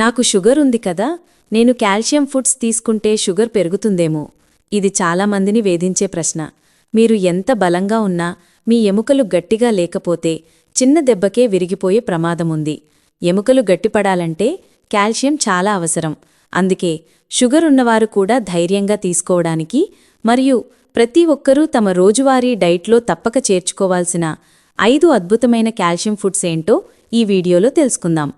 నాకు షుగర్ ఉంది కదా నేను కాల్షియం ఫుడ్స్ తీసుకుంటే షుగర్ పెరుగుతుందేమో. ఇది చాలామందిని వేధించే ప్రశ్న. మీరు ఎంత బలంగా ఉన్నా మీ ఎముకలు గట్టిగా లేకపోతే చిన్న దెబ్బకే విరిగిపోయే ప్రమాదముంది ఎముకలు గట్టిపడాలంటే కాల్షియం చాలా అవసరం. అందుకే షుగర్ ఉన్నవారు కూడా ధైర్యంగా తీసుకోవడానికి మరియు ప్రతి ఒక్కరూ తమ రోజువారీ డైట్లో తప్పక చేర్చుకోవాల్సిన ఐదు అద్భుతమైన కాల్షియం ఫుడ్స్ ఏంటో ఈ వీడియోలో తెలుసుకుందాం.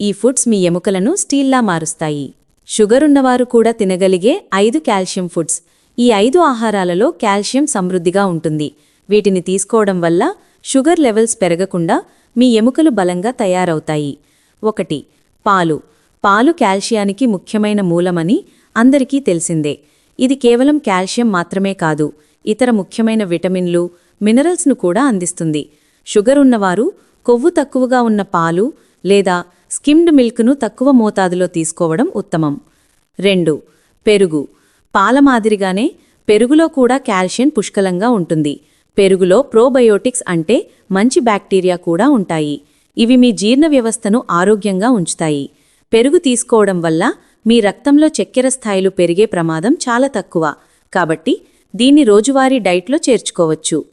ఈ ఫుడ్స్ మీ ఎముకలను స్టీల్లా మారుస్తాయి. షుగర్ ఉన్నవారు కూడా తినగలిగే ఐదు కాల్షియం ఫుడ్స్. ఈ ఐదు ఆహారాలలో కాల్షియం సమృద్ధిగా ఉంటుంది. వీటిని తీసుకోవడం వల్ల షుగర్ లెవెల్స్ పెరగకుండా మీ ఎముకలు బలంగా తయారవుతాయి. ఒకటి పాలు. పాలు కాల్షియానికి ముఖ్యమైన మూలమని అందరికీ తెలిసిందే. ఇది కేవలం కాల్షియం మాత్రమే కాదు ఇతర ముఖ్యమైన విటమిన్లు మినరల్స్ను కూడా అందిస్తుంది. షుగర్ ఉన్నవారు కొవ్వు తక్కువగా ఉన్న పాలు లేదా స్కిమ్డ్ మిల్క్ను తక్కువ మోతాదులో తీసుకోవడం ఉత్తమం. రెండు పెరుగు. పాల మాదిరిగానే పెరుగులో కూడా కాల్షియం పుష్కలంగా ఉంటుంది. పెరుగులో ప్రోబయోటిక్స్ అంటే మంచి బ్యాక్టీరియా కూడా ఉంటాయి. ఇవి మీ జీర్ణ వ్యవస్థను ఆరోగ్యంగా ఉంచుతాయి. పెరుగు తీసుకోవడం వల్ల మీ రక్తంలో చక్కెర స్థాయిలు పెరిగే ప్రమాదం చాలా తక్కువ. కాబట్టి దీన్ని రోజువారీ డైట్లో చేర్చుకోవచ్చు.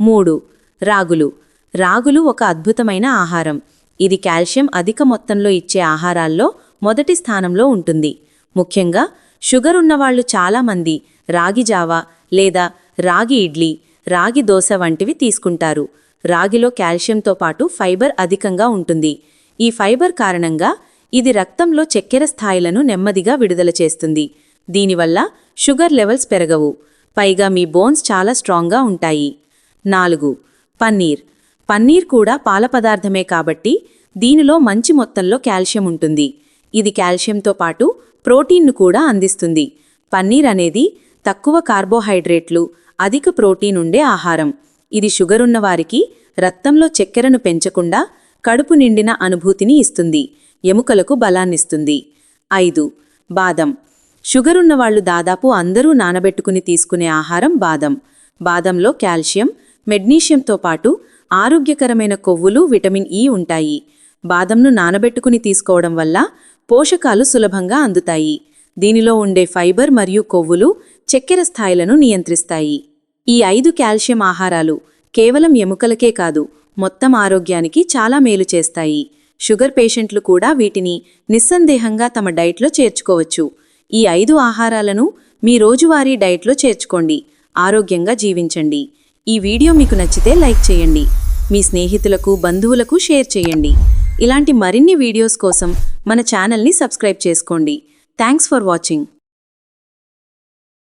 మూడు రాగులు. రాగులు ఒక అద్భుతమైన ఆహారం. ఇది కాల్షియం అధిక మొత్తంలో ఇచ్చే ఆహారాల్లో మొదటి స్థానంలో ఉంటుంది. ముఖ్యంగా షుగర్ ఉన్నవాళ్ళు చాలామంది రాగి జావా లేదా రాగి ఇడ్లీ రాగి దోశ వంటివి తీసుకుంటారు. రాగిలో కాల్షియంతో పాటు ఫైబర్ అధికంగా ఉంటుంది. ఈ ఫైబర్ కారణంగా ఇది రక్తంలో చక్కెర స్థాయిలను నెమ్మదిగా విడుదల చేస్తుంది. దీనివల్ల షుగర్ లెవెల్స్ పెరగవు. పైగా మీ బోన్స్ చాలా స్ట్రాంగ్గా ఉంటాయి. నాలుగు పన్నీర్. పన్నీర్ కూడా పాల పదార్థమే కాబట్టి దీనిలో మంచి మొత్తంలో కాల్షియం ఉంటుంది. ఇది కాల్షియంతో పాటు ప్రోటీన్ను కూడా అందిస్తుంది. పన్నీర్ అనేది తక్కువ కార్బోహైడ్రేట్లు అధిక ప్రోటీన్ ఉండే ఆహారం. ఇది షుగర్ ఉన్నవారికి రక్తంలో చక్కెరను పెంచకుండా కడుపు నిండిన అనుభూతిని ఇస్తుంది ఎముకలకు బలాన్నిస్తుంది. ఐదు బాదం. షుగర్ ఉన్నవాళ్ళు దాదాపు అందరూ నానబెట్టుకుని తీసుకునే ఆహారం బాదం. బాదంలో కాల్షియం మెగ్నీషియంతో పాటు ఆరోగ్యకరమైన కొవ్వులు విటమిన్ ఇ ఉంటాయి. బాదంను నానబెట్టుకుని తీసుకోవడం వల్ల పోషకాలు సులభంగా అందుతాయి. దీనిలో ఉండే ఫైబర్ మరియు కొవ్వులు చక్కెర స్థాయిలను నియంత్రిస్తాయి. ఈ ఐదు కాల్షియం ఆహారాలు కేవలం ఎముకలకే కాదు మొత్తం ఆరోగ్యానికి చాలా మేలు చేస్తాయి. షుగర్ పేషెంట్లు కూడా వీటిని నిస్సందేహంగా తమ డైట్లో చేర్చుకోవచ్చు. ఈ ఐదు ఆహారాలను మీ రోజువారీ డైట్లో చేర్చుకోండి. ఆరోగ్యంగా జీవించండి. ఈ వీడియో మీకు నచ్చితే లైక్ చేయండి. మీ స్నేహితులకు బంధువులకు షేర్ చేయండి. ఇలాంటి మరిన్ని వీడియోస్ కోసం మన ఛానల్ని సబ్స్క్రైబ్ చేసుకోండి. Thanks for watching.